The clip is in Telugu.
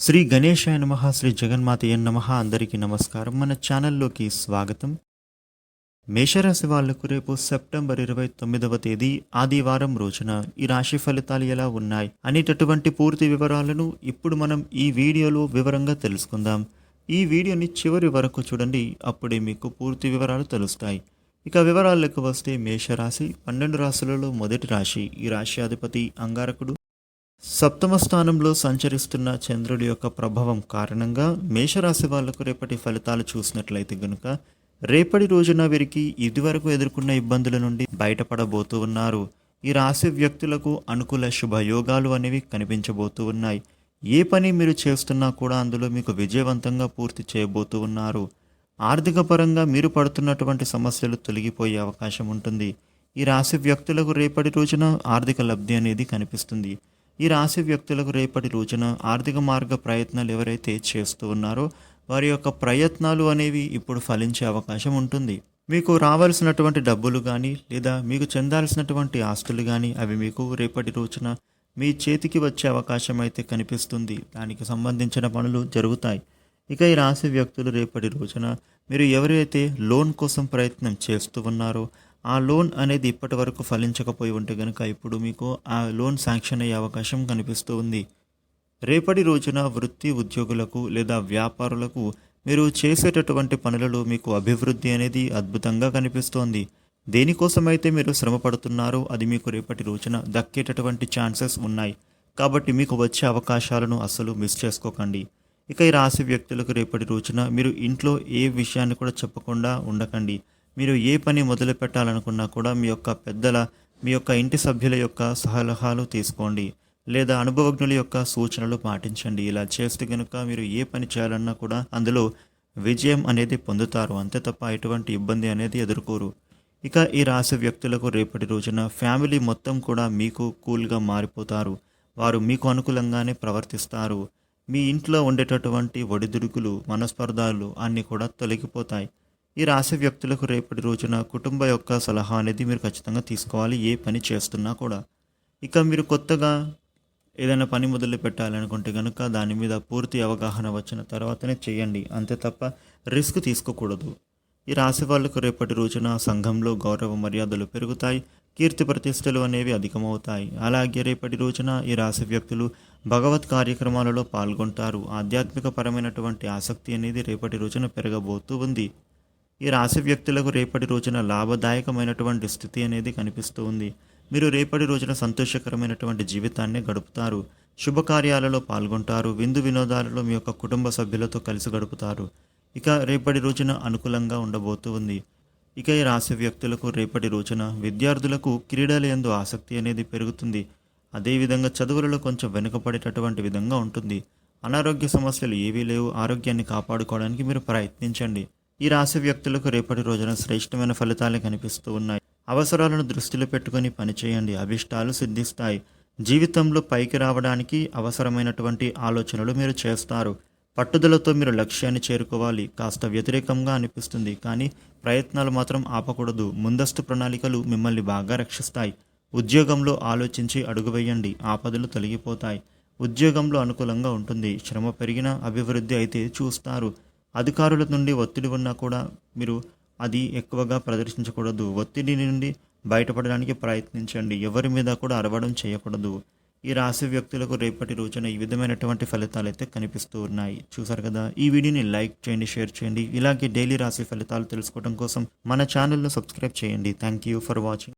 శ్రీ గణేశాయ నమ శ్రీ జగన్మాతయ నమ అందరికీ నమస్కారం. మన ఛానల్లోకి స్వాగతం. మేషరాశి వాళ్ళకు రేపు సెప్టెంబర్ ఇరవై తొమ్మిదవ తేదీ ఆదివారం రోజున ఈ రాశి ఫలితాలు ఎలా ఉన్నాయి అనేటటువంటి పూర్తి వివరాలను ఇప్పుడు మనం ఈ వీడియోలో వివరంగా తెలుసుకుందాం. ఈ వీడియోని చివరి వరకు చూడండి అప్పుడే మీకు పూర్తి వివరాలు తెలుస్తాయి. ఇక వివరాలకు వస్తే మేషరాశి పన్నెండు రాశులలో మొదటి రాశి. ఈ రాశి అధిపతి అంగారకుడు సప్తమ స్థానంలో సంచరిస్తున్న చంద్రుడి యొక్క ప్రభావం కారణంగా మేషరాశి వాళ్ళకు రేపటి ఫలితాలు చూసినట్లయితే గనుక రేపటి రోజున వీరికి ఇదివరకు ఎదుర్కొన్న ఇబ్బందుల నుండి బయటపడబోతూ ఉన్నారు. ఈ రాశి వ్యక్తులకు అనుకూల శుభయోగాలు అనేవి కనిపించబోతూ ఉన్నాయి. ఏ పని మీరు చేస్తున్నా కూడా అందులో మీకు విజయవంతంగా పూర్తి చేయబోతూ ఉన్నారు. ఆర్థిక పరంగా మీరు పడుతున్నటువంటి సమస్యలు తొలగిపోయే అవకాశం ఉంటుంది. ఈ రాశి వ్యక్తులకు రేపటి రోజున ఆర్థిక లబ్ధి అనేది కనిపిస్తుంది. ఈ రాశి వ్యక్తులకు రేపటి రోజున ఆర్థిక మార్గ ప్రయత్నాలు ఎవరైతే చేస్తూ ఉన్నారో వారి యొక్క ప్రయత్నాలు అనేవి ఇప్పుడు ఫలించే అవకాశం ఉంటుంది. మీకు రావాల్సినటువంటి డబ్బులు కానీ లేదా మీకు చెందాల్సినటువంటి ఆస్తులు కానీ అవి మీకు రేపటి రోజున మీ చేతికి వచ్చే అవకాశం అయితే కనిపిస్తుంది. దానికి సంబంధించిన పనులు జరుగుతాయి. ఇక ఈ రాశి వ్యక్తులు రేపటి రోజున మీరు ఎవరైతే లోన్ కోసం ప్రయత్నం చేస్తూ ఉన్నారో ఆ లోన్ అనేది ఇప్పటి వరకు ఫలించకపోయి ఉంటే కనుక ఇప్పుడు మీకు ఆ లోన్ శాంక్షన్ అయ్యే అవకాశం కనిపిస్తూ ఉంది. రేపటి రోజున వృత్తి ఉద్యోగులకు లేదా వ్యాపారులకు మీరు చేసేటటువంటి పనులలో మీకు అభివృద్ధి అనేది అద్భుతంగా కనిపిస్తోంది. దేనికోసమైతే మీరు శ్రమ పడుతున్నారో అది మీకు రేపటి రోజున దక్కేటటువంటి ఛాన్సెస్ ఉన్నాయి. కాబట్టి మీకు వచ్చే అవకాశాలను అస్సలు మిస్ చేసుకోకండి. ఇక ఈ రాశి వ్యక్తులకు రేపటి రోజున మీరు ఇంట్లో ఏ విషయాన్ని కూడా చెప్పకుండా ఉండకండి. మీరు ఏ పని మొదలు పెట్టాలనుకున్నా కూడా మీ యొక్క పెద్దల మీ యొక్క ఇంటి సభ్యుల యొక్క సలహాలు తీసుకోండి. లేదా అనుభవజ్ఞుల యొక్క సూచనలు పాటించండి. ఇలా చేస్తే కనుక మీరు ఏ పని చేయాలన్నా కూడా అందులో విజయం అనేది పొందుతారు. అంతే తప్ప ఎటువంటి ఇబ్బంది అనేది ఎదుర్కోరు. ఇక ఈ రాశి వ్యక్తులకు రేపటి రోజున ఫ్యామిలీ మొత్తం కూడా మీకు కూల్గా మారిపోతారు. వారు మీకు అనుకూలంగానే ప్రవర్తిస్తారు. మీ ఇంట్లో ఉండేటటువంటి ఒడిదుడుకులు మనస్పర్ధాలు అన్నీ కూడా తొలగిపోతాయి. ఈ రాశి వ్యక్తులకు రేపటి రోజున కుటుంబ యొక్క సలహా అనేది మీరు ఖచ్చితంగా తీసుకోవాలి ఏ పని చేస్తున్నా కూడా. ఇక మీరు కొత్తగా ఏదైనా పని మొదలు పెట్టాలనుకుంటే కనుక దాని మీద పూర్తి అవగాహన వచ్చిన తర్వాతనే చేయండి. అంతే తప్ప రిస్క్ తీసుకోకూడదు. ఈ రాశి వాళ్ళకు రేపటి రోజున సంఘంలో గౌరవ మర్యాదలు పెరుగుతాయి కీర్తి ప్రతిష్టలు అనేవి అధికమవుతాయి. అలాగే రేపటి రోజున ఈ రాశి వ్యక్తులు భగవత్ కార్యక్రమాలలో పాల్గొంటారు. ఆధ్యాత్మిక పరమైనటువంటి ఆసక్తి అనేది రేపటి రోజున పెరగబోతూ ఉంది. ఈ రాశి వ్యక్తులకు రేపటి రోజున లాభదాయకమైనటువంటి స్థితి అనేది కనిపిస్తూ ఉంది మీరు రేపటి రోజున సంతోషకరమైనటువంటి జీవితాన్ని గడుపుతారు. శుభకార్యాలలో పాల్గొంటారు. విందు వినోదాలలో మీ యొక్క కుటుంబ సభ్యులతో కలిసి గడుపుతారు. ఇక రేపటి రోజున అనుకూలంగా ఉండబోతూ ఉంది. ఇక ఈ రాశి వ్యక్తులకు రేపటి రోజున విద్యార్థులకు క్రీడల యందు ఆసక్తి అనేది పెరుగుతుంది. అదేవిధంగా చదువులలో కొంచెం వెనుకపడేటటువంటి విధంగా ఉంటుంది. అనారోగ్య సమస్యలు ఏవీ లేవు. ఆరోగ్యాన్ని కాపాడుకోవడానికి మీరు ప్రయత్నించండి. ఈ రాశి వ్యక్తులకు రేపటి రోజున శ్రేష్టమైన ఫలితాలు కనిపిస్తూ ఉన్నాయి. అవసరాలను దృష్టిలో పెట్టుకొని పనిచేయండి అభిష్టాలు సిద్ధిస్తాయి. జీవితంలో పైకి రావడానికి అవసరమైనటువంటి ఆలోచనలు మీరు చేస్తారు. పట్టుదలతో మీరు లక్ష్యాన్ని చేరుకోవాలి. కాస్త వ్యతిరేకంగా అనిపిస్తుంది కానీ ప్రయత్నాలు మాత్రం ఆపకూడదు. ముందస్తు ప్రణాళికలు మిమ్మల్ని బాగా రక్షిస్తాయి. ఉద్యోగంలో ఆలోచించి అడుగువేయండి ఆపదలు తొలగిపోతాయి. ఉద్యోగంలో అనుకూలంగా ఉంటుంది. శ్రమ పెరిగిన అభివృద్ధి అయితే చూస్తారు. అధికారుల నుండి ఒత్తిడి ఉన్నా కూడా మీరు అది ఎక్కువగా ప్రదర్శించకూడదు. ఒత్తిడి నుండి బయటపడడానికి ప్రయత్నించండి. ఎవరి మీద కూడా అరవడం చేయకూడదు. ఈ రాశి వ్యక్తులకు రేపటి రోజున ఈ విధమైనటువంటి ఫలితాలు అయితే కనిపిస్తూ ఉన్నాయి. చూసారు కదా? ఈ వీడియోని లైక్ చేయండి షేర్ చేయండి. ఇలాగే డైలీ రాశి ఫలితాలు తెలుసుకోవడం కోసం మన ఛానల్ను సబ్స్క్రైబ్ చేయండి. Thank you for watching.